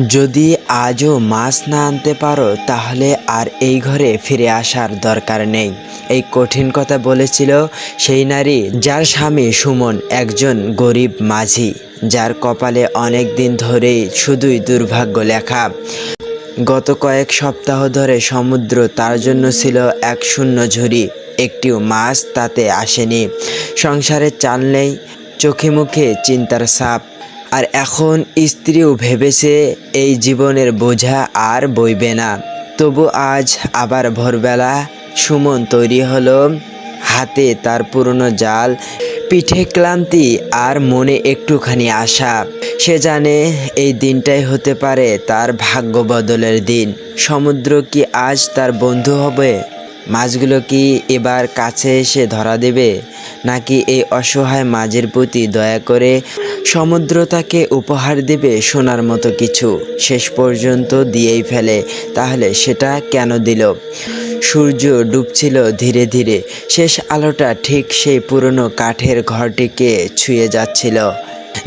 যদি আজও মাছ না আনতে পারো, তাহলে আর এই ঘরে ফিরে আসার দরকার নেই। এই কঠিন কথা বলেছিল সেই নারী যার স্বামী সুমন একজন গরিব মাঝি, যার কপালে অনেক দিন ধরেই শুধুই দুর্ভাগ্য লেখা। গত কয়েক সপ্তাহ ধরে সমুদ্র তার জন্য ছিল এক শূন্য ঝুড়ি, একটিও মাছ তাতে আসেনি। সংসারে চাল নেই, চোখে মুখে চিন্তার ছাপ। আর এখন স্ত্রীও ভেবেছে এই জীবনের বোঝা আর বইবে না। তবু আজ আবার ভোরবেলা সুমন তৈরি হলো হাতে তার পুরনো জাল, পিঠে ক্লান্তি আর মনে একটুখানি আশা। সে জানে এই দিনটাই হতে পারে তার ভাগ্য বদলের দিন। সমুদ্র কি আজ তার বন্ধু হবে? মাছগুলো কি এবার কাছে এসে ধরা দেবে? নাকি এই অসহায় মাঝের প্রতি দয়া করে সমুদ্র তাকে উপহার দেবে সোনার মতো কিছু? শেষ পর্যন্ত দিয়েই ফেলে। তাহলে সেটা কেন দিল? সূর্য ডুবছিল ধীরে ধীরে। শেষ আলোটা ঠিক সেই পুরনো কাঠের ঘরটিকে ছুঁয়ে যাচ্ছিল,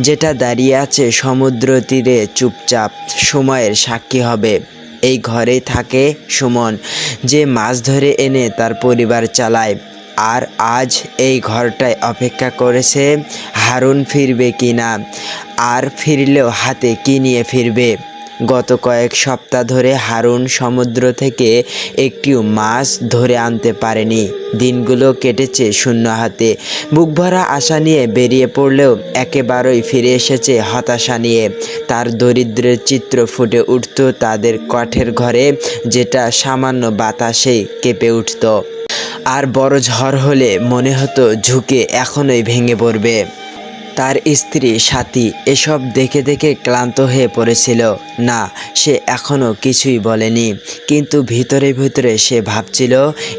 যেটা দাঁড়িয়ে আছে সমুদ্র তীরে চুপচাপ। সময়ের সাক্ষী হবে। এই ঘরেই থাকে সুমন, যে মাছ ধরে এনে তার পরিবার চালায়। আর আজ এই ঘরটায় অপেক্ষা করেছে হারুন ফিরবে কি না আর ফিরলেও হাতে কি নিয়ে ফিরবে? গত কয়েক সপ্তাহ ধরে হারুন সমুদ্র থেকে একটিও মাছ ধরে আনতে পারেনি। দিনগুলো কেটেছে শূন্য হাতে। বুক ভরা আশা নিয়ে বেরিয়ে পড়লেও একেবারেই ফিরে এসেছে হতাশা নিয়ে। তার দরিদ্রের চিত্র ফুটে উঠত তাদের কাঠের ঘরে, যেটা সামান্য বাতাসেই কেঁপে উঠত। আর বড় ঝড় হলে মনে হতো ঝুঁকে এখনই ভেঙে পড়বে। তার স্ত্রী সাথী এসব দেখে দেখে ক্লান্ত হয়ে পড়েছিল। না, সে এখনও কিছুই বলেনি। কিন্তু ভিতরে ভিতরে সে ভাবছিল,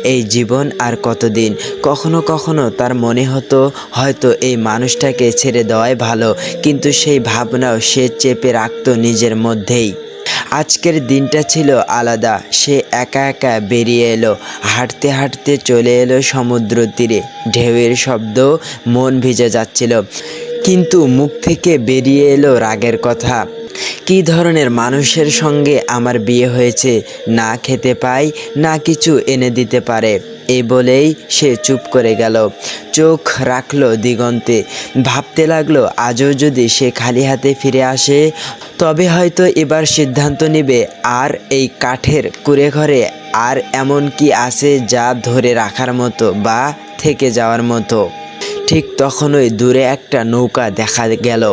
এই জীবন আর কতদিন? কখনো কখনো তার মনে হতো, হয়তো এই মানুষটাকে ছেড়ে দেওয়াই ভালো, কিন্তু সেই ভাবনাও সে চেপে রাখত নিজের মধ্যেই। আজকের দিনটা ছিল আলাদা, সে একা একা বেরিয়ে এলো, হাঁটতে হাঁটতে চলে এলো সমুদ্র তীরে। ঢেউয়ের শব্দ মন ভিজে যাচ্ছিল। কিন্তু মুখ থেকে বেরিয়ে এলো রাগের কথা। কী ধরনের মানুষের সঙ্গে আমার বিয়ে হয়েছে, না খেতে পাই, না কিছু এনে দিতে পারে এই বলেই সে চুপ করে গেল। চোখ রাখল দিগন্তে, ভাবতে লাগল আজও যদি সে খালি হাতে ফিরে আসে, তবে হয়তো এবার সিদ্ধান্ত নেবে আর এই কাঠের কুড়ে ঘরে আর এমন কি আছে যা ধরে রাখার মতো বা থেকে যাওয়ার মতো। ঠিক তখনই দূরে একটা নৌকা দেখা গেল।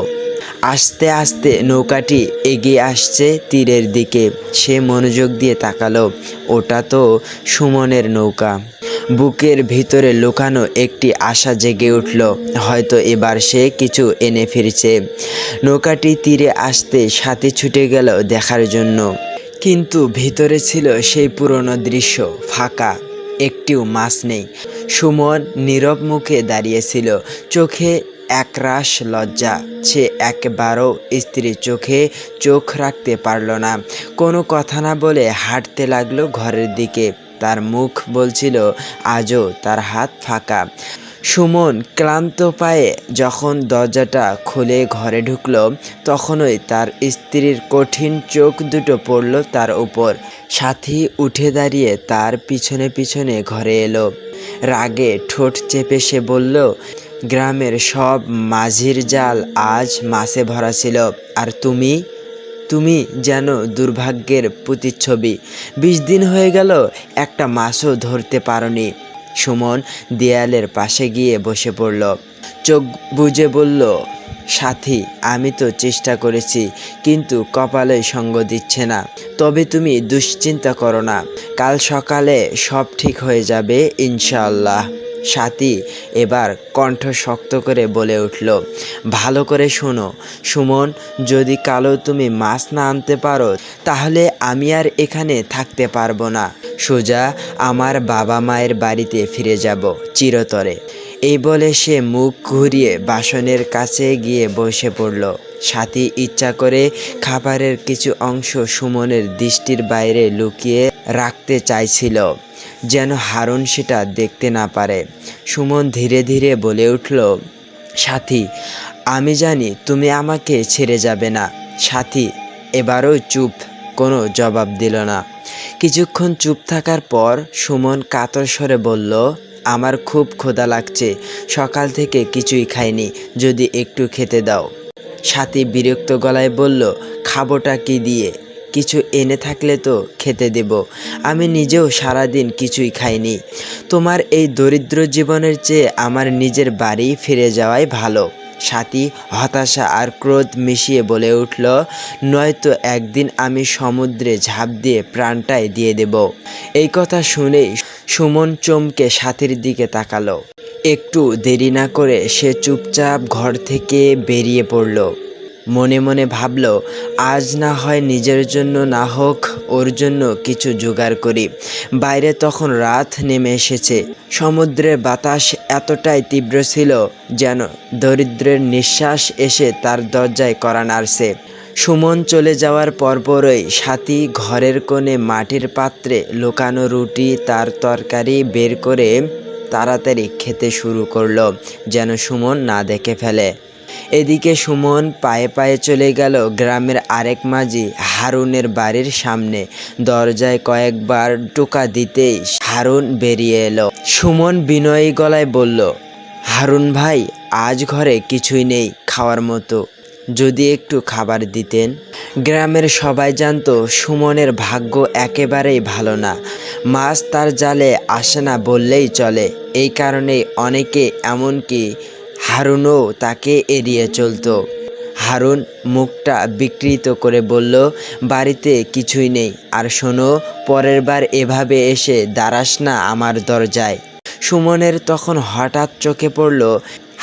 আস্তে আস্তে নৌকাটি এগিয়ে আসছে তীরের দিকে। সে মনোযোগ দিয়ে তাকালো। ওটা তো সুমনের নৌকা। বুকের ভিতরে লুকানো একটি আশা জেগে উঠল, হয়তো এবার সে কিছু এনে ফিরছে। নৌকাটি তীরে আসতে সাথে ছুটে গেল দেখার জন্য। কিন্তু ভিতরে ছিল সেই পুরনো দৃশ্য, ফাঁকা। একটিও মাছ নেই। সুমন নীরব মুখে দাঁড়িয়েছিল। চোখে একরাশ লজ্জা। সে একবারও স্ত্রীর চোখে চোখ রাখতে পারল না। কোনো কথা না বলে হাঁটতে লাগল ঘরের দিকে। তার মুখ বলছিল, আজও তার হাত ফাঁকা। সুমন ক্লান্ত পায়ে যখন দরজাটা খুলে ঘরে ঢুকলো, তখনই তার স্ত্রীর কঠিন চোখ দুটো পড়ল তার উপর। সাথী উঠে দাঁড়িয়ে তার পিছনে পিছনে ঘরে এলো। রাগে ঠোঁট চেপে সে বলল, গ্রামের সব মাঝির জাল আজ মাছে ভরা ছিল। আর তুমি? তুমি যেন দুর্ভাগ্যের প্রতিচ্ছবি। বিশ দিন হয়ে গেল, একটা মাছও ধরতে পারোনি। সুমন দেয়ালের পাশে গিয়ে বসে পড়ল। চোখ বুঝে বলল, সাথী, আমি তো চেষ্টা করেছি, কিন্তু কপালে সঙ্গ দিচ্ছে না। তবে তুমি দুশ্চিন্তা করো না। কাল সকালে সব ঠিক হয়ে যাবে, ইনশাআল্লাহ। সাথী এবার কণ্ঠ শক্ত করে বলে উঠল, ভালো করে শোনো। সুমন, যদি কালো তুমি মাছ না আনতে পারো, তাহলে আমি আর এখানে থাকতে পারব না। সোজা আমার বাবা মায়ের বাড়িতে ফিরে যাব চিরতরে। এই বলে সে মুখ ঘুরিয়ে বাসনের কাছে গিয়ে বসে পড়ল। সাথী ইচ্ছা করে খাবারের কিছু অংশ সুমনের দৃষ্টির বাইরে লুকিয়ে রাখতে চাইছিল। যেন হারুন সেটা দেখতে না পারে। সুমন ধীরে ধীরে বলে উঠল, সাথী, আমি জানি তুমি আমাকে ছেড়ে যাবে না। সাথী, এবারও চুপ। কোনো জবাব দিল না। কিছুক্ষণ চুপ থাকার পর সুমন কাতর স্বরে বলল, আমার খুব ক্ষুধা লাগছে, সকাল থেকে কিছুই খাইনি, যদি একটু খেতে দাও। সাথী বিরক্ত গলায় বলল, খাবোটা কি দিয়ে? কিছু এনে থাকলে তো খেতে দেব। আমি নিজেও সারাদিন কিছুই খাইনি। তোমার এই দরিদ্র জীবনের চেয়ে আমার নিজের বাড়ি ফিরে যাওয়াই ভালো। সাথী, হতাশা আর ক্রোধ মিশিয়ে বলে উঠল, নয়তো একদিন আমি সমুদ্রে ঝাঁপ দিয়ে প্রাণটাই দিয়ে দেব। এই কথা শুনেই সুমন চমকে সাথীর দিকে তাকালো। একটু দেরি না করে সে চুপচাপ ঘর থেকে বেরিয়ে পড়ল। মনে মনে ভাবল, আজ না হয় নিজের জন্য না হোক, ওর জন্য কিছু জোগাড় করি। বাইরে তখন রাত নেমে এসেছে। সমুদ্রের বাতাস এতটাই তীব্র ছিল যেন দরিদ্রের নিঃশ্বাস এসে তার দরজায় করা নাড়ছে। সুমন চলে যাওয়ার পরপরই সাথী ঘরের কোণে মাটির পাত্রে লুকানো রুটি, তার তরকারি বের করে তাড়াতাড়ি খেতে শুরু করল, যেন সুমন না দেখে ফেলে। এদিকে সুমন পায়ে পায়ে চলে গেল গ্রামের আরেক মাঝি হারুনের বাড়ির সামনে। দরজায় কয়েকবার টোকা দিতেই হারুন বেরিয়ে এলো। সুমন বিনয়ী গলায় বলল, হারুন ভাই, আজ ঘরে কিছুই নেই খাওয়ার মতো। যদি একটু খাবার দিতেন? গ্রামের সবাই জানতো সুমনের ভাগ্য একেবারেই ভালো না। মাছ তার জালে আসে না বললেই চলে। এই কারণেই অনেকে এমনকি হারুনও তাকে এড়িয়ে চলতো। হারুন মুখটা বিকৃত করে বলল, বাড়িতে কিছুই নেই। আর শোনো, পরের বার এভাবে এসে দাঁড়াস না আমার দরজায়। সুমনের তখন হঠাৎ চোখে পড়ল,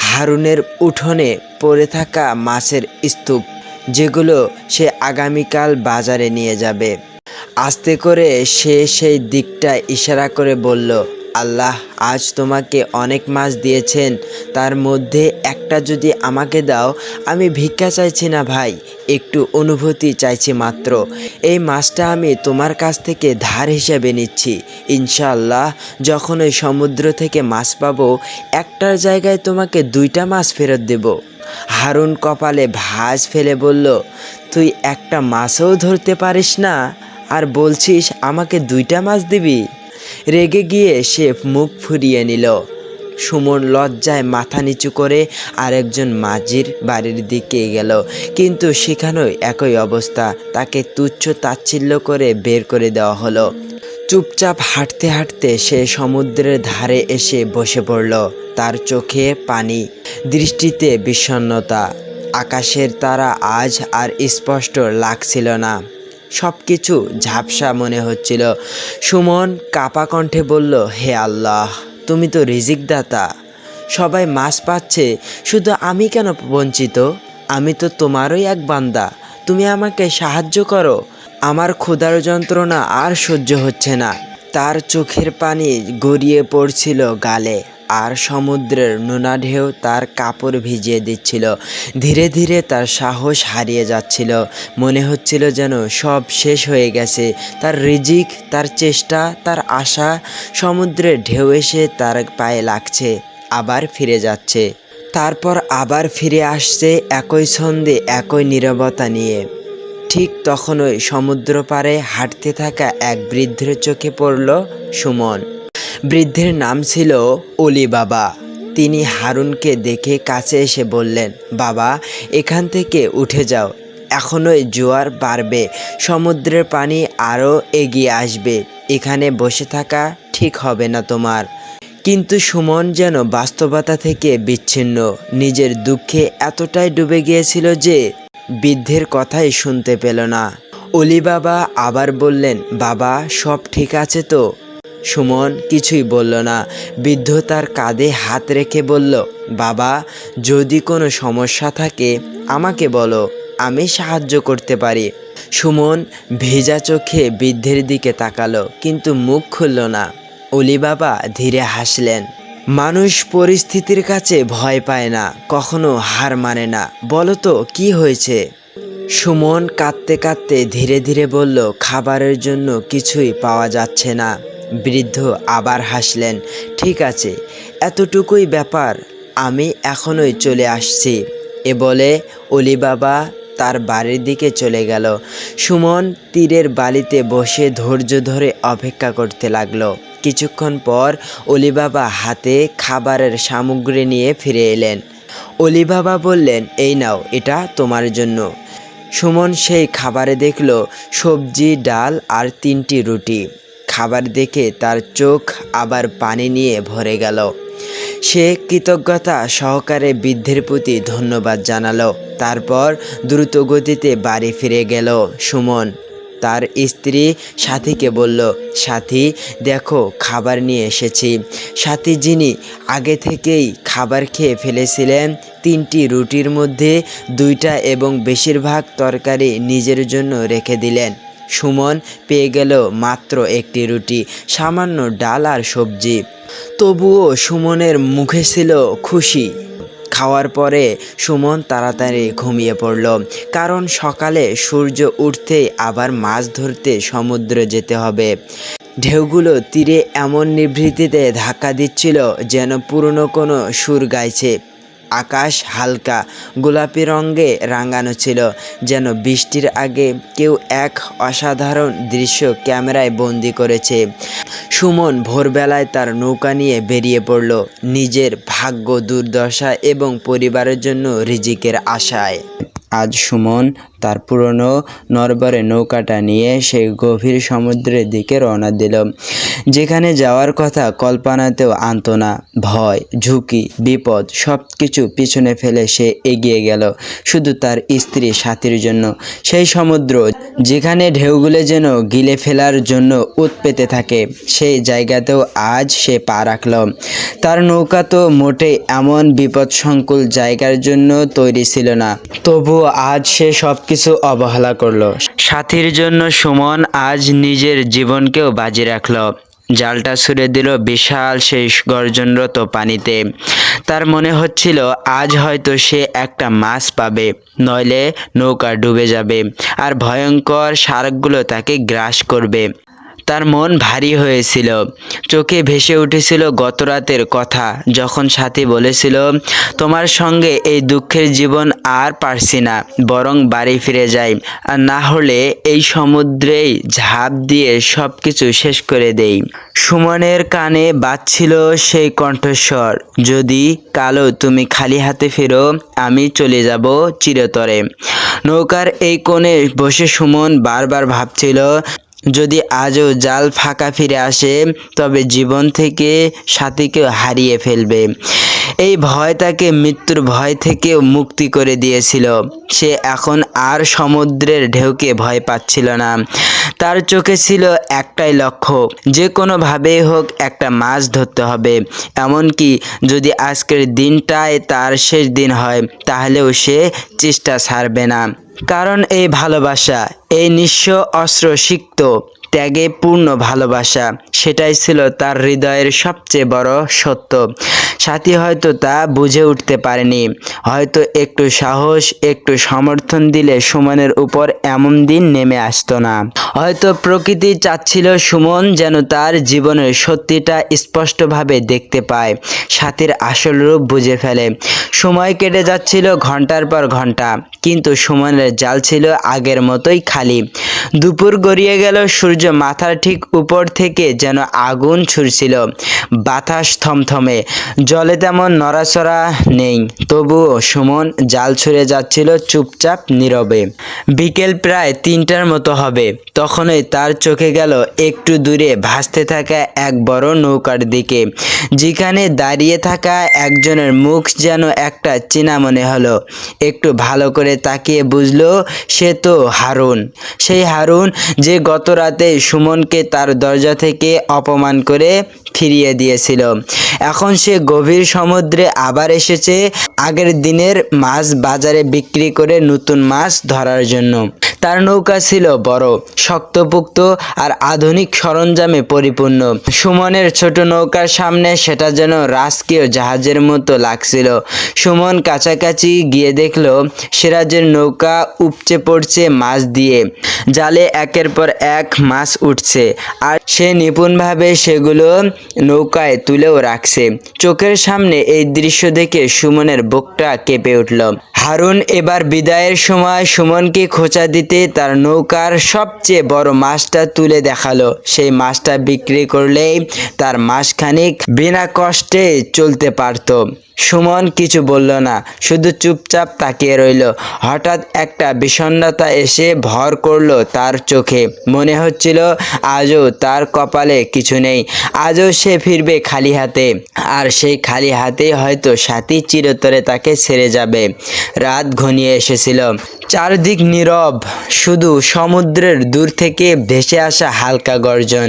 হারুনের উঠোনে পড়ে থাকা মাছের স্তূপ, যেগুলো সে আগামীকাল বাজারে নিয়ে যাবে। আস্তে করে সে সেই দিকটা ইশারা করে বলল আল্লাহ আজ তোমাকে অনেক মাছ দিয়েছেন। তার মধ্যে একটা যদি আমাকে দাও, আমি ভিক্ষা চাইছি না ভাই, একটু অনুভূতি চাইছি মাত্র। এই মাছটা আমি তোমার কাছ থেকে ধার হিসেবে নিচ্ছি। ইনশাআল্লাহ, যখন ওই সমুদ্র থেকে মাছ পাবো, একটার জায়গায় তোমাকে দুইটা মাছ ফেরত দেব। হারুন কপালে ভাঁজ ফেলে বলল, তুই একটা মাছও ধরতে পারিস না? আর বলছিস আমাকে দুইটা মাছ দিবি? রেগে গিয়ে সে মুখ ফুরিয়ে নিল। সুমন লজ্জায় মাথা নিচু করে আরেকজন মাঝির বাড়ির দিকে গেল। কিন্তু সেখানেও একই অবস্থা। তাকে তুচ্ছ তাচ্ছিল্য করে বের করে দেওয়া হলো। চুপচাপ হাঁটতে হাঁটতে সে সমুদ্রের ধারে এসে বসে পড়ল। তার চোখে পানি, দৃষ্টিতে বিষণ্ণতা। আকাশের তারা আজ আর স্পষ্ট লাগছিল না। সব কিছু ঝাপসা মনে হচ্ছিল। সুমন কাপা কণ্ঠে বলল, হে আল্লাহ, তুমি তো রিজিক দাতা সবাই মাছ পাচ্ছে, শুধু আমি কেন বঞ্চিত? আমি তো তোমারই এক বান্দা। তুমি আমাকে সাহায্য করো। আমার ক্ষুধার যন্ত্রণা আর সহ্য হচ্ছে না। তার চোখের পানি গড়িয়ে পড়ছিল গালে। আর সমুদ্রের নোনা ঢেউ তার কাপড় ভিজিয়ে দিচ্ছিল। ধীরে ধীরে তার সাহস হারিয়ে যাচ্ছিল। মনে হচ্ছিল যেন সব শেষ হয়ে গেছে। তার রিজিক, তার চেষ্টা, তার আশা সমুদ্রের ঢেউ এসে তার পায়ে লাগছে, আবার ফিরে যাচ্ছে। তারপর আবার ফিরে আসছে একই ছন্দে, একই নীরবতা নিয়ে। ঠিক তখনই সমুদ্র পাড়ে হাঁটতে থাকা এক বৃদ্ধের চোখে পড়ল সুমন। বৃদ্ধের নাম ছিল অলি বাবা তিনি হারুনকে দেখে কাছে এসে বললেন, বাবা, এখান থেকে উঠে যাও। এখনোই জোয়ার বাড়বে, সমুদ্রের পানি আরও এগিয়ে আসবে। এখানে বসে থাকা ঠিক হবে না তোমার কিন্তু সুমন যেন বাস্তবতা থেকে বিচ্ছিন্ন। নিজের দুঃখে এতটাই ডুবে গিয়েছিল যে বৃদ্ধের কথাই শুনতে পেল না। অলি বাবা আবার বললেন, বাবা, সব ঠিক আছে তো? সুমন কিছুই বলল না। বৃদ্ধ তার কাঁধে হাত রেখে বলল, বাবা, যদি কোনো সমস্যা থাকে, আমাকে বলো, আমি সাহায্য করতে পারি। সুমন ভেজা চোখে বৃদ্ধের দিকে তাকালো, কিন্তু মুখ খুলল না। অলি বাবা ধীরে হাসলেন, মানুষ পরিস্থিতির কাছে ভয় পায় না, কখনো হার মানে না। বলো তো, কি হয়েছে? সুমন কাঁদতে কাঁদতে ধীরে ধীরে বলল, খাবারের জন্য কিছুই পাওয়া যাচ্ছে না। বৃদ্ধ আবার হাসলেন, ঠিক আছে, এতটুকুই ব্যাপার, আমি এখনই চলে আসছি। এ বলে অলি বাবা তার বাড়ির দিকে চলে গেল। সুমন তীরের বালিতে বসে ধৈর্য ধরে অপেক্ষা করতে লাগল। কিছুক্ষণ পর অলি বাবা হাতে খাবারের সামগ্রী নিয়ে ফিরে এলেন। অলি বাবা বললেন, এই নাও, এটা তোমার জন্য। সুমন সেই খাবারে দেখল সবজি, ডাল আর তিনটি রুটি। খাবার দেখে তার চোখ আবার পানি নিয়ে ভরে গেল। সে কৃতজ্ঞতা সহকারে বৃদ্ধের প্রতি ধন্যবাদ জানালো। তারপর দ্রুত গতিতে বাড়ি ফিরে গেল সুমন। তার স্ত্রী সাথীকে বলল, সাথী, দেখো, খাবার নিয়ে এসেছি। সাথী যিনি আগে থেকেই খাবার খেয়ে ফেলেছিলেন, তিনটি রুটির মধ্যে দুইটা এবং বেশিরভাগ তরকারি নিজের জন্য রেখে দিলেন। সুমন পেয়ে গেল মাত্র একটি রুটি, সামান্য ডাল আর সবজি। তবুও সুমনের মুখে ছিল খুশি। খাওয়ার পরে সুমন তাড়াতাড়ি ঘুমিয়ে পড়ল, কারণ সকালে সূর্য উঠতেই আবার মাছ ধরতে সমুদ্রে যেতে হবে। ঢেউগুলো তীরে এমন নিভৃতিতে ধাক্কা দিচ্ছিল যেন পুরনো কোনো সুর গাইছে। আকাশ হালকা, গোলাপি রঙে রাঙানো ছিল, যেন বৃষ্টির আগে কেউ এক অসাধারণ দৃশ্য ক্যামেরায় বন্দি করেছে। সুমন ভোরবেলায় তার নৌকা নিয়ে বেরিয়ে পড়ল, নিজের ভাগ্য দুর্দশা এবং পরিবারের জন্য রিজিকের আশায়। আজ সুমন তার পুরনো নরবরে নৌকাটা নিয়ে সেই গভীর সমুদ্রের দিকে রওনা দিল। যেখানে যাওয়ার কথা কল্পনাতেও আনত না। ভয়, ঝুঁকি, বিপদ সব কিছু পিছনে ফেলে সে এগিয়ে গেল শুধু তার স্ত্রী সাথীর জন্য। সেই সমুদ্র যেখানে ঢেউগুলো যেন গিলে ফেলার জন্য উৎপেতে থাকে, সেই জায়গাতেও আজ সে পা রাখল। তার নৌকা তো মোটে এমন বিপদসংকুল জায়গার জন্য তৈরি ছিল না। তবুও আজ সে সব কিছু অবহেলা করল। সাথীর জন্য সুমন আজ নিজের জীবনকেও বাজি রাখল। জালটা ছুড়ে দিল বিশাল সেই গর্জনরত পানিতে। তার মনে হচ্ছিল, আজ হয়তো সে একটা মাছ পাবে, নইলে নৌকা ডুবে যাবে, আর ভয়ঙ্কর শার্কগুলো তাকে গ্রাস করবে। তার মন ভারী হয়েছিল। চোখে ভেসে উঠেছিল গতরাতের কথা। যখন সাথী বলেছিল, তোমার সঙ্গে এই দুঃখের জীবন আর পারছি না, বরং বাড়ি ফিরে যাই। আর না হলে এই সমুদ্রেই ঝাঁপ দিয়ে সব কিছু শেষ করে দেই। সুমনের কানে বাজছিল সেই কণ্ঠস্বর, যদি কালো তুমি খালি হাতে ফেরো, আমি চলে যাব চিরতরে। নৌকার এই কোণে বসে সুমন বারবার ভাবছিল যদি আজও জাল ফাঁকা ফিরে আসে তবে জীবন থেকে সাথীকে হারিয়ে ফেলবে। এই ভয় তাকে মৃত্যুর ভয় থেকেও মুক্তি করে দিয়েছিল। সে এখন আর সমুদ্রের ঢেউকে ভয় পাচ্ছিল না। তার চোখে ছিল একটাই লক্ষ্য, যে কোনোভাবেই হোক একটা মাছ ধরতে হবে। এমনকি যদি আজকের দিনটাই তার শেষ দিন হয়, তাহলেও সে চেষ্টা ছাড়বে না। কারণ এই ভালোবাসা, এই নিঃস্ব অস্ত্র সিক্ত ত্যাগে পূর্ণ ভালোবাসা, সেটাই ছিল তার হৃদয়ের সবচেয়ে বড় সত্য। সাথী হয়তো তা বুঝে উঠতে পারেনি। হয়তো একটু সাহস, একটু সমর্থন দিলে সুমনের উপর এমন দিন নেমে আসতো না। হয়তো প্রকৃতি চাচ্ছিল সুমন যেন তার জীবনের সত্যিটা স্পষ্টভাবে দেখতে পায়, সাথীর আসল রূপ বুঝে ফেলে। সময় কেটে যাচ্ছিল ঘণ্টার পর ঘণ্টা। কিন্তু সুমনের জাল ছিল আগের মতোই খালি। দুপুর গড়িয়ে গেল, সূর্য মাথার ঠিক উপর থেকে যেন আগুন ছুড়ছিল। বাতাস থমথমে, জলে তেমন নড়াচড়া নেই। তবুও সুমন জাল ছুঁড়ে যাচ্ছিল চুপচাপ নীরবে। বিকেল প্রায় তিনটার মতো হবে। তখনই তার চোখে গেল একটু দূরে ভাসতে থাকা এক বড় নৌকার দিকে। যেখানে দাঁড়িয়ে থাকা একজনের মুখ যেন একটা চেনা মনে হলো। একটু ভালো করে তাকিয়ে বুঝলো, সে তো হারুন। সেই হারুন যে গত রাতে সুমনকে তার দরজা থেকে অপমান করে ফিরিয়ে দিয়েছিল। এখন সে গভীর সমুদ্রে আবার এসেছে আগের দিনের মাছ বাজারে বিক্রি করে নতুন মাছ ধরার জন্য। তার নৌকা ছিল বড়, শক্তপোক্ত আর আধুনিক সরঞ্জামে পরিপূর্ণ। সুমনের ছোট নৌকার সামনে সেটা যেন রাজকীয় জাহাজের মতো লাগছিল। সুমন কাছাকাছি গিয়ে দেখল সিরাজের নৌকা উপচে পড়ছে মাছ দিয়ে। জালে একের পর এক মাছ উঠছে, আর সে নিপুণভাবে সেগুলো নৌকায় তুলেও রাখছে। চোখের সামনে এই দৃশ্য দেখে সুমনের বুকটা কেঁপে উঠল। হারুন এবার বিদায়ের সময় সুমনকে খোঁচা দিতে তার নৌকার সবচেয়ে বড় মাছটা তুলে দেখাল। সেই মাছটা বিক্রি করলেই তার মাসখানিক বিনা কষ্টে চলতে পারতো। সুমন কিছু বলল না, শুধু চুপচাপ তাকিয়ে রইল। হঠাৎ একটা বিষণ্ণতা এসে ভর করল তার চোখে। মনে হচ্ছিল আজও তার কপালে কিছু নেই, আজও সে ফিরবে খালি হাতে। আর সেই খালি হাতে হয়তো সাথী চিরতরে তাকে ছেড়ে যাবে। রাত ঘনিয়ে এসেছিল। চারদিক নীরব, শুধু সমুদ্রের দূর থেকে ভেসে আসা হালকা গর্জন।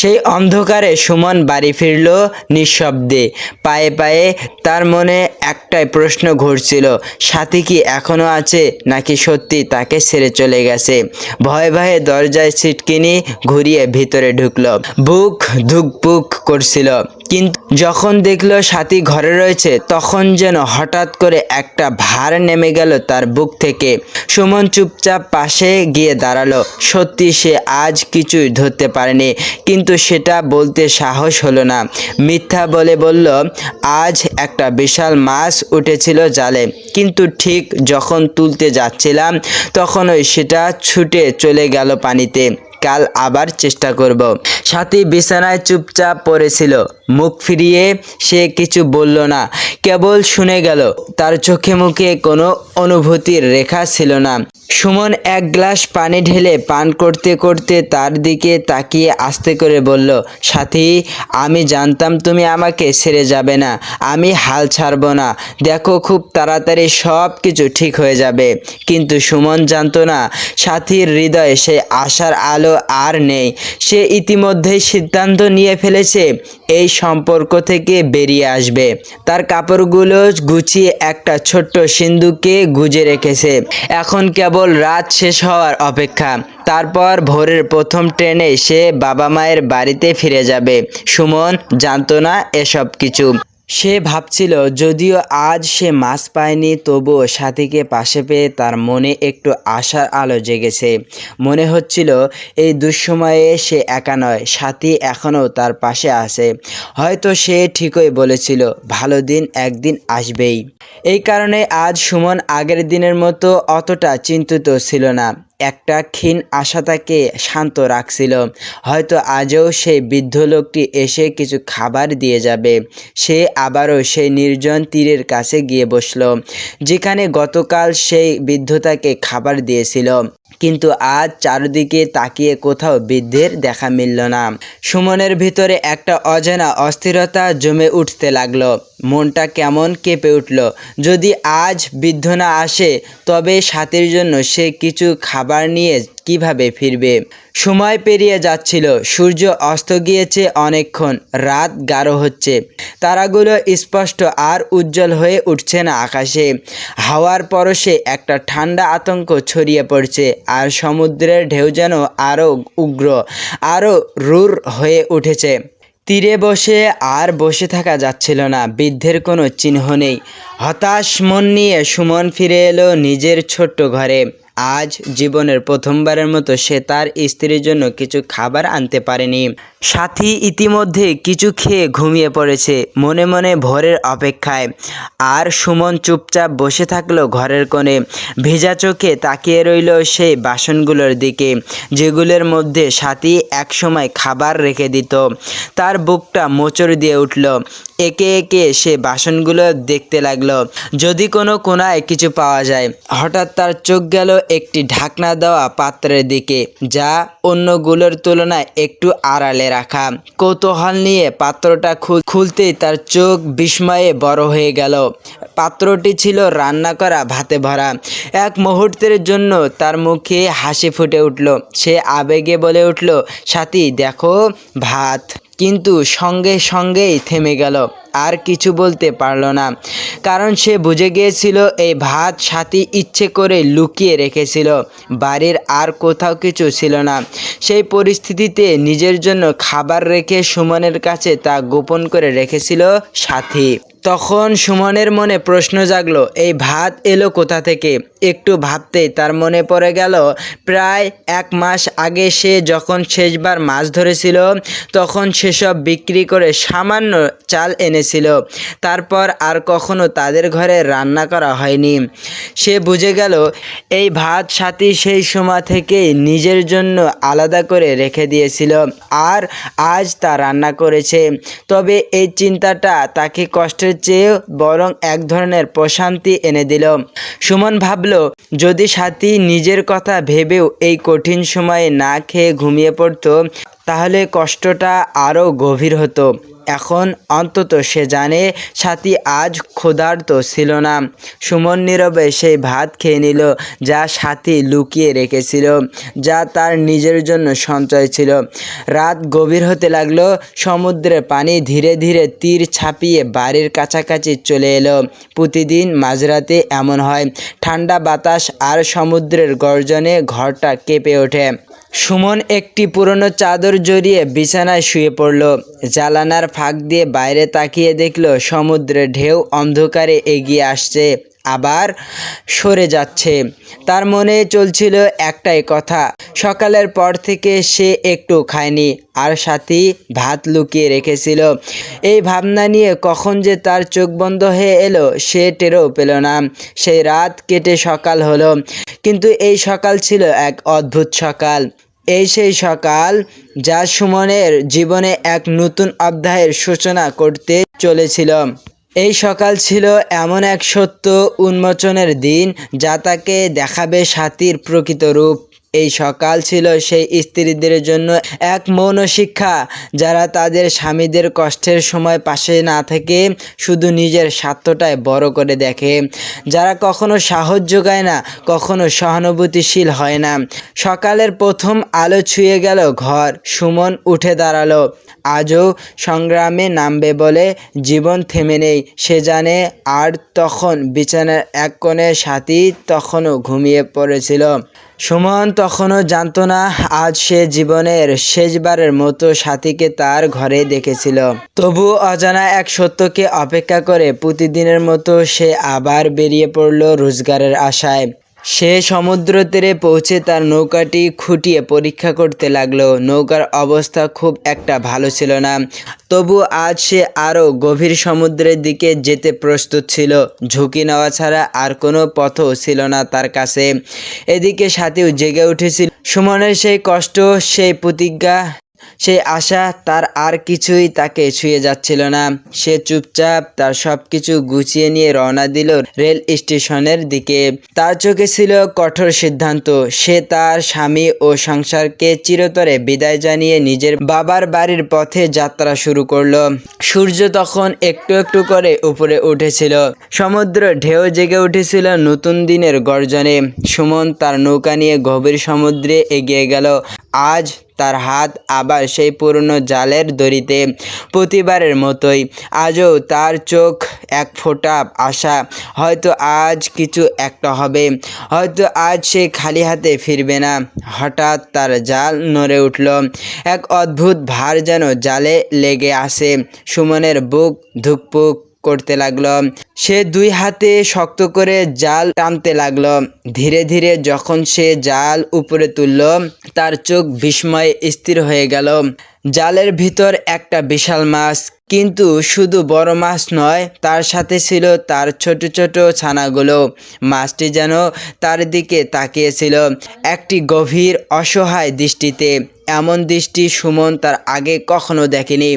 সেই অন্ধকারে সুমন বাড়ি ফিরল নিঃশব্দে। পায়ে পায়ে তার মনে একটাই প্রশ্ন ঘুরছিল, সাথী কি এখনও আছে নাকি সত্যি তাকে ছেড়ে চলে গেছে? ভয়ে ভয়ে দরজায় ছিটকিনি ঘুরিয়ে ভিতরে ঢুকলো। বুক ধুকপুক করছিল। কিন্তু যখন দেখল সাথী ঘরে রয়েছে, তখন যেন হঠাৎ করে একটা ভার নেমে গেল তার বুক থেকে। সুমন চুপচাপ পাশে গিয়ে দাঁড়াল। সত্যি সে আজ কিছুই ধরতে পারেনি, কিন্তু সেটা বলতে সাহস হলো না। মিথ্যা বলে বলল, আজ একটা বিশাল মাছ উঠেছিল জালে। কিন্তু ঠিক যখন তুলতে যাচ্ছিলাম, তখন ওই সেটা ছুটে চলে গেল পানিতে। কাল আবার চেষ্টা করব। সাথী বিছানায় চুপচাপ পড়েছিল। মুখ ফিরিয়ে সে কিছু বলল না, কেবল শুনে গেল, তার চোখে মুখে কোনো অনুভূতির রেখা ছিল না। সুমন এক গ্লাস পানি ঢেলে পান করতে করতে তার দিকে তাকিয়ে আস্তে করে বলল, সাথী, আমি জানতাম তুমি আমাকে ছেড়ে যাবে না। আমি হাল ছাড়ব না। দেখো খুব তাড়াতাড়ি সব কিছু ঠিক হয়ে যাবে কিন্তু সুমন জানতো না, সাথীর হৃদয়ে সে আশার আলো আর নেই। সে ইতিমধ্যেই সিদ্ধান্ত নিয়ে ফেলেছে, এই সম্পর্ক থেকে বেরিয়ে আসবে। তার কাপড়গুলো গুছিয়ে একটা ছোট্ট সিন্ধুকে গুজে রেখেছে। এখন কেবল রাত শেষ হওয়ার অপেক্ষা। তারপর ভোরের প্রথম ট্রেনে সে বাবা মায়ের বাড়িতে ফিরে যাবে। সুমন, জানতো না এসব কিছু। সে ভাবছিল, যদিও আজ সে মাছ পায়নি, তবুও সাথীকে পাশে পেয়ে তার মনে একটু আশার আলো জেগেছে। মনে হচ্ছিল, এই দুঃসময়ে সে একা নয়, সাথী এখনও তার পাশে আছে। হয়তো সে ঠিকই বলেছিল, ভালো দিন একদিন আসবেই। এই কারণে আজ সুমন আগের দিনের মতো অতটা চিন্তিত ছিল না। একটা ক্ষীণ আশা তাকে শান্ত রাখছিল। হয়তো আজও সেই বৃদ্ধ লোকটি এসে কিছু খাবার দিয়ে যাবে। সে আবারও সেই নির্জন তীরের কাছে গিয়ে বসল, যেখানে গতকাল সেই বৃদ্ধ তাকে খাবার দিয়েছিল। কিন্তু আজ চারদিকে তাকিয়ে কোথাও বৃদ্ধের দেখা মিলল না। সুমনের ভিতরে একটা অজানা অস্থিরতা জমে উঠতে লাগল। মনটা কেমন কেঁপে উঠল। যদি আজ বৃদ্ধ না আসে, তবে সাথের জন্য সে কিছু খাবার নিয়ে কীভাবে ফিরবে? সময় পেরিয়ে যাচ্ছিল। সূর্য অস্ত গিয়েছে অনেকক্ষণ, রাত গাঢ় হচ্ছে। তারাগুলো স্পষ্ট আর উজ্জ্বল হয়ে উঠছে না আকাশে। হাওয়ার পরশে একটা ঠান্ডা আতঙ্ক ছড়িয়ে পড়ছে আর সমুদ্রের ঢেউ যেন আরও উগ্র, আরও রূর হয়ে উঠেছে। তীরে বসে আর বসে থাকা যাচ্ছিল না, বৃদ্ধের কোনো চিহ্ন নেই। হতাশ মন নিয়ে সুমন ফিরে এলো নিজের ছোট্ট ঘরে। আজ জীবনের প্রথমবারের মতো সে তার স্ত্রীর জন্য কিছু খাবার আনতে পারেনি। সাথী ইতিমধ্যে কিছু খেয়ে ঘুমিয়ে পড়েছে, মনে মনে ভোরের অপেক্ষায়। আর সুমন চুপচাপ বসে থাকল ঘরের কোণে। ভেজা চোখে তাকিয়ে রইল সেই বাসনগুলোর দিকে, যেগুলোর মধ্যে সাথী একসময় খাবার রেখে দিত। তার বুকটা মোচড় দিয়ে উঠল। একে একে সে বাসনগুলো দেখতে লাগল। যদি কোনো কোনায় কিছু পাওয়া যায়। হঠাৎ তার চোখ গেল একটি ঢাকনা দেওয়া পাত্রের দিকে, যা অন্যগুলোর তুলনায় একটু আড়ালে রাখা। কৌতূহল নিয়ে পাত্রটা খুলতেই তার চোখ বিস্ময়ে বড় হয়ে গেল। পাত্রটি ছিল রান্না করা ভাতে ভরা। এক মুহূর্তের জন্য তার মুখে হাসি ফুটে উঠল। সে আবেগে বলে উঠল, সাথী, দেখো ভাত। কিন্তু সঙ্গে সঙ্গেই থেমে গেল। আর কিছু বলতে পারল না। কারণ সে বুঝে গিয়েছিল, এই ভাত সাথী ইচ্ছে করে লুকিয়ে রেখেছিল। বাড়ির আর কোথাও কিছু ছিল না। সেই পরিস্থিতিতে নিজের জন্য খাবার রেখে সুমনের কাছে তা গোপন করে রেখেছিল সাথী। তখন সুমনের মনে প্রশ্ন জাগলো, এই ভাত এলো কোথা থেকে? একটু ভাবতেই তার মনে পড়ে গেল, প্রায় এক মাস আগে সে যখন শেষবার মাছ ধরেছিল, তখন সেসব বিক্রি করে সামান্য চাল এনেছিল। তারপর আর কখনো তাদের ঘরে রান্না করা হয়নি। সে বুঝে গেল, এই ভাত সাথী সেই সময় থেকেই নিজের জন্য আলাদা করে রেখে দিয়েছিল আর আজ তা রান্না করেছে। তবে এই চিন্তাটা তাকে কষ্টের চেয়ে বরং এক ধরনের প্রশান্তি এনে দিল। সুমন ভাবল, যদি সাথী নিজের কথা ভেবেও এই কঠিন সময়ে না খেয়ে ঘুমিয়ে পড়তো, তাহলে কষ্টটা আরও গভীর হতো। এখন অন্তত সে জানে সাথী আজ ক্ষুধার্ত ছিল না। সুমন নীরবে সেই ভাত খেয়ে নিল যা সাথী লুকিয়ে রেখেছিল, যা তার নিজের জন্য সঞ্চয় ছিল। রাত গভীর হতে লাগল সমুদ্রের পানি ধীরে ধীরে তীর ছাপিয়ে বাড়ির কাছাকাছি চলে এলো। প্রতিদিন মাঝরাতে এমন হয়, ঠান্ডা বাতাস আর সমুদ্রের গর্জনে ঘরটা কেঁপে ওঠে। সুমন একটি পুরনো চাদর জড়িয়ে বিছানায় শুয়ে পড়ল। জালানার ফাঁক দিয়ে বাইরে তাকিয়ে দেখল সমুদ্রের ঢেউ অন্ধকারে এগিয়ে আসছে। আবার সরে যাচ্ছে। তার মনে চলছিল একটাই কথা, সকালের পর থেকে সে একটু খায়নি, আর সাথী ভাত লুকিয়ে রেখেছিল। এই ভাবনা নিয়ে কখন যে তার চোখ বন্ধ হয়ে এলো, সে টেরও পেল না। সেই রাত কেটে সকাল হলো, কিন্তু এই সকাল ছিল এক অদ্ভুত সকাল। এই সেই সকাল যা সুমনের জীবনে এক নতুন অধ্যায়ের সূচনা করতে চলেছিল। এই সকাল ছিল এমন এক সত্য উন্মোচনের দিন যা তাকে দেখাবে সাথীর প্রকৃত রূপ। এই সকাল ছিল সেই স্ত্রীদের জন্য এক মৌন শিক্ষা, যারা তাদের স্বামীদের কষ্টের সময় পাশে না থেকে শুধু নিজের স্বার্থটাই বড় করে দেখে। যারা কখনো সাহস যোগায় না, কখনো সহানুভূতিশীল হয় না। সকালের প্রথম আলো ছুঁয়ে গেল ঘর, সুমন উঠে দাঁড়াল। আজও সংগ্রামে নামবে বলে জীবন থেমে নেই। সে জানে আর তখন বিছানার এক কোণে সাথী তখনও ঘুমিয়ে পড়েছিল। সুমন তখনও জানত না, আজ সে জীবনের শেষবারের মতো সাথীকে তার ঘরে দেখেছিল। তবু অজানা এক সত্যকে অপেক্ষা করে প্রতিদিনের মতো সে আবার বেরিয়ে পড়ল রোজগারের আশায়। সে সমুদ্র তীরে পৌঁছে তার নৌকাটি খুঁটিয়ে পরীক্ষা করতে লাগল। নৌকার অবস্থা খুব একটা ভালো ছিল না। তবু আজ সে আরও গভীর সমুদ্রের দিকে যেতে প্রস্তুত ছিল। ঝুঁকি নেওয়া ছাড়া আর কোনো পথও ছিল না তার কাছে। এদিকে সাথীও জেগে উঠেছিল। সুমনের সেই কষ্ট, সেই প্রতিজ্ঞা সেই আশা তার আর কিছুই তাকে ছুঁয়ে যাচ্ছিল না। সে চুপচাপ তার সব কিছু গুছিয়ে নিয়ে রওনা দিল রেল স্টেশনের দিকে। তার চোখে ছিল কঠোর সিদ্ধান্ত। সে তার স্বামী ও সংসারকে চিরতরে বিদায় জানিয়ে নিজের বাবার বাড়ির পথে যাত্রা শুরু করল। সূর্য তখন একটু একটু করে উপরে উঠেছিল। সমুদ্র ঢেউ জেগে উঠেছিল নতুন দিনের গর্জনে। সুমন তার নৌকা নিয়ে গভীর সমুদ্রে এগিয়ে গেল। আজ তার হাত আবার সেই পুরনো জালের দড়িতে প্রতিবারের মতোই। আজও তার চোখ এক ফোঁটা আশা, হয়তো আজ কিছু একটা হবে, হয়তো আজ সে খালি হাতে ফিরবে না। হঠাৎ তার জাল নড়ে উঠল। এক অদ্ভুত ভার যেন জালে লেগে আসে। সুমনের বুক ধুকপুক করতে লাগল। সে দুই হাতে শক্ত করে জাল টানতে লাগল। ধীরে ধীরে যখন সে জাল উপরে তুলল, তার চোখ বিস্ময়ে স্থির হয়ে গেল। জালের ভিতর একটা বিশাল মাছ, কিন্তু শুধু বড় মাছ নয়, তার সাথে ছিল তার ছোট ছোট ছানাগুলো। মাছটি যেন তার দিকে তাকিয়েছিল একটি গভীর অসহায় দৃষ্টিতে। এমন দৃষ্টি সুমন তার আগে কখনো দেখেনি।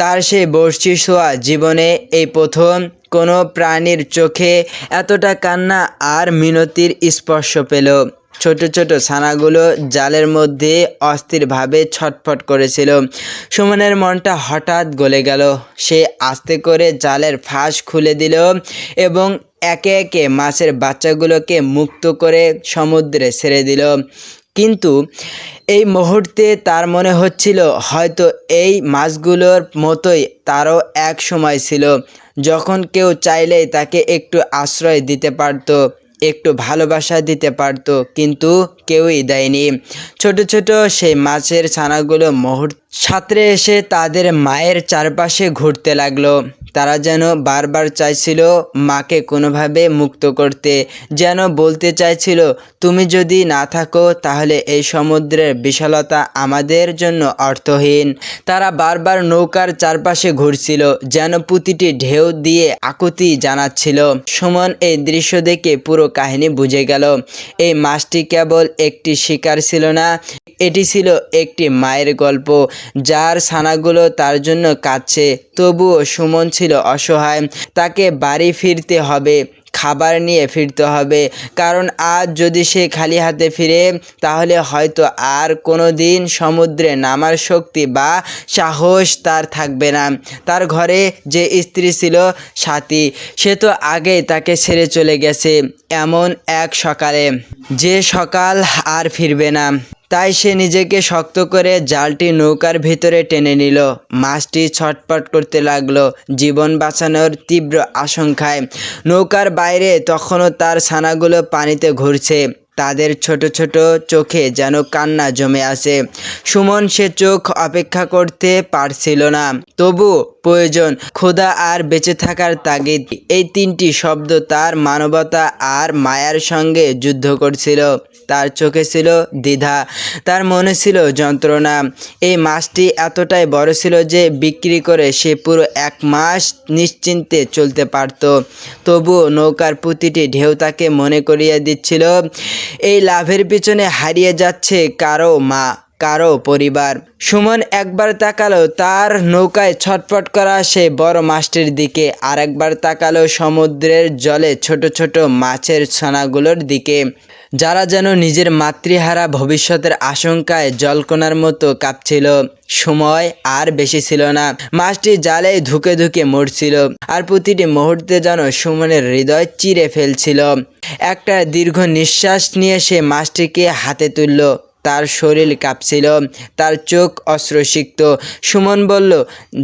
তার সেই বর্ষি ছোঁয়া জীবনে এই প্রথম কোনো প্রাণীর চোখে এতটা কান্না আর মিনতির স্পর্শ পেল। ছোট ছোট ছানাগুলো জালের মধ্যে অস্থিরভাবে ছটফট করেছিল। সুমনের মনটা হঠাৎ গলে গেল। সে আস্তে করে জালের ফাঁস খুলে দিল এবং একে একে মাছের বাচ্চাগুলোকে মুক্ত করে সমুদ্রে ছেড়ে দিল। কিন্তু এই মুহূর্তে তার মনে হচ্ছিল হয়তো এই মাছগুলোর মতোই তারও এক সময় ছিল। যখন কেউ চাইলেই তাকে একটু আশ্রয় দিতে পারতো, একটু ভালোবাসা দিতে পারতো, কিন্তু কেউই দেয়নি। ছোট ছোট সেই মাছের ছানাগুলো মুহূর্ত সাঁতরে এসে তাদের মায়ের চারপাশে ঘুরতে লাগল। তারা যেন বারবার চাইছিল মাকে কোনোভাবে মুক্ত করতে, যেন বলতে চাইছিল, তুমি যদি না থাকো, তাহলে এই সমুদ্রের বিশালতা আমাদের জন্য অর্থহীন। তারা বারবার নৌকার চারপাশে ঘুরছিল, যেন প্রতিটি ঢেউ দিয়ে আকুতি জানাচ্ছিল। সুমন এই দৃশ্য দেখে পুরো কাহিনী বুঝে গেল। এই মাছটি কেবল একটি শিকার ছিল না, এটি ছিল একটি মায়ের গল্প, যার ছানাগুলো তার জন্য কাঁদছে। তবুও সুমন ছিল অসহায়। তাকে বাড়ি ফিরতে হবে, খাবার নিয়ে ফিরতে হবে। কারণ আজ যদি সে খালি হাতে ফিরে, তাহলে হয়তো আর কোনো দিন সমুদ্রে নামার শক্তি বা সাহস তার থাকবে না। তার ঘরে যে স্ত্রী ছিল সাথী, সে তো আগেই তাকে ছেড়ে চলে গেছে, এমন এক সকালে। যে সকাল আর ফিরবে না। তাই সে নিজেকে শক্ত করে জালটি নৌকার ভিতরে টেনে নিল। মাছটি ছটপট করতে লাগল, জীবন বাঁচানোর তীব্র আশঙ্কায়। নৌকার বাইরে তখনও তার ছানাগুলো পানিতে ঘুরছে। তাদের ছোট ছোট চোখে যেন কান্না জমে আছে। সুমন সে চোখ অপেক্ষা করতে পারছিল না। তবু প্রয়োজন, ক্ষুধা আর বেঁচে থাকার তাগিদ। এই তিনটি শব্দ তার মানবতা আর মায়ার সঙ্গে যুদ্ধ করছিল। তার চোখে ছিল দ্বিধা, তার মনে ছিল যন্ত্রণা। এই মাছটি এতটাই বড় ছিল যে বিক্রি করে সে পুরো এক মাস নিশ্চিন্তে চলতে পারত। তবুও নৌকার প্রতিটি ঢেউ তাকে মনে করিয়ে দিচ্ছিল, এই লাভের পিছনে হারিয়ে যাচ্ছে কারও মা। কারও পরিবার। সুমন একবার তাকালো, তার নৌকায় ছটফট করা সেই বড় মাছটির দিকে। আর একবার তাকালো সমুদ্রের জলে ছোট ছোট মাছের ছানাগুলোর দিকে। যারা যেন নিজের মাতৃহারা ভবিষ্যতের আশঙ্কায় জলকণার মতো কাঁপছিল। সময় আর বেশি ছিল না। মাছটি জালে ধুকে ধুকে মরছিল আর প্রতিটি মুহূর্তে যেন সুমনের হৃদয় চিরে ফেলছিল। একটা দীর্ঘ নিঃশ্বাস নিয়ে সে মাছটিকে হাতে তুলল। তার শরীর কাঁপছিল, তার চোখ অশ্রুসিক্ত। সুমন বলল,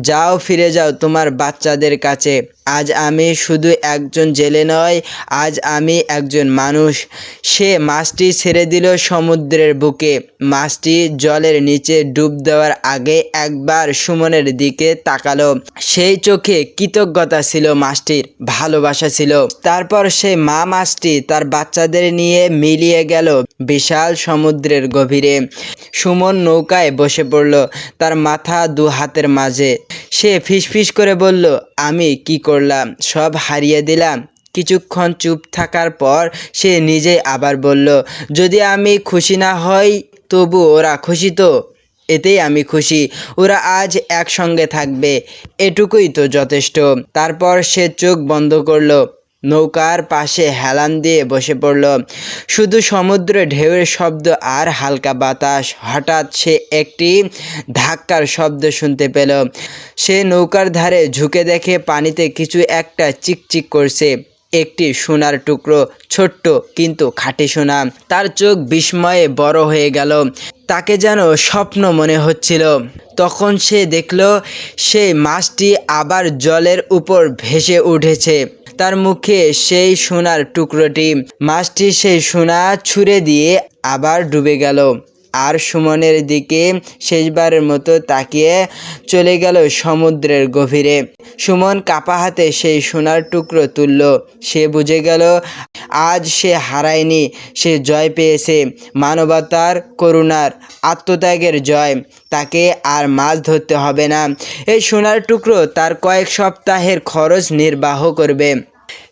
যাও ফিরে যাও তোমার বাচ্চাদের কাছে। আজ আমি শুধু একজন জেলে নয়, আজ আমি একজন মানুষ। সে মাছটি ছেড়ে দিল সমুদ্রের বুকে। মাছটি জলের নিচে ডুব দেওয়ার আগে একবার সুমনের দিকে তাকালো। সেই চোখে কৃতজ্ঞতা ছিল মাছটির, ভালোবাসা ছিল। তারপর সে মা মাছটি তার বাচ্চাদের নিয়ে মিলিয়ে গেল বিশাল সমুদ্রের গভীরে সুমন নৌকায় বসে পড়ল, তার মাথা দু হাতের মাঝে। সে ফিসফিস করে বলল, আমি কি করলাম? সব হারিয়ে দিলাম। কিছুক্ষণ চুপ থাকার পর সে নিজেই আবার বলল, যদি আমি খুশি না হই, তবু ওরা খুশি তো? এতেই আমি খুশি। ওরা আজ একসঙ্গে থাকবে। এটুকুই তো যথেষ্ট। তারপর সে চোখ বন্ধ করল। নৌকার পাশে হেলান দিয়ে বসে পড়ল। শুধু সমুদ্রে ঢেউয়ের শব্দ আর হালকা বাতাস। হঠাৎ সে একটি ধাক্কার শব্দ শুনতে পেল। সে নৌকার ধারে ঝুঁকে দেখে পানিতে কিছু একটা চিকচিক করছে। একটি সোনার টুকরো, ছোট্ট কিন্তু খাঁটি সোনা। তার চোখ বিস্ময়ে বড় হয়ে গেল। তাকে যেন স্বপ্ন মনে হচ্ছিল। তখন সে দেখল সেই মাছটি আবার জলের উপর ভেসে উঠেছে। তার মুখে সেই সোনার টুকরোটি। মাছটি সেই সোনা ছুঁড়ে দিয়ে আবার ডুবে গেল। আর সুমনের দিকে শেষবারের মতো তাকিয়ে চলে গেল সমুদ্রের গভীরে। সুমন কাপা হাতে সেই সোনার টুকরো তুলল। সে বুঝে গেল, আজ সে হারায়নি, সে জয় পেয়েছে, মানবতার করুণার, আত্মত্যাগের জয়। তাকে আর মাছ ধরতে হবে না। এই সোনার টুকরো তার কয়েক সপ্তাহের খরচ নির্বাহ করবে।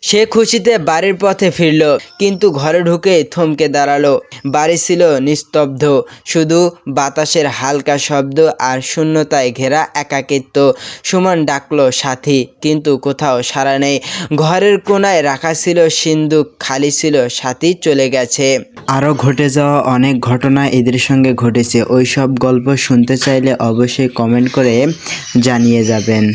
সে খুশিতে বাড়ির পথে ফিরল, কিন্তু ঘরে ঢুকে থমকে দাঁড়াল। বাড়ি ছিল নিস্তব্ধ, শুধু বাতাসের হালকা শব্দ আর শূন্যতায় ঘেরা একাকিত্ব। সুমন ডাকলো, সাথী, কিন্তু কোথাও সাড়া নেই। ঘরের কোনায় রাখা ছিল সিন্দুক, খালি ছিল সাথী চলে গেছে। আরও ঘটে যাওয়া অনেক ঘটনা এদের সঙ্গে ঘটেছে। ওই সব গল্প শুনতে চাইলে অবশ্যই কমেন্ট করে জানিয়ে যাবেন।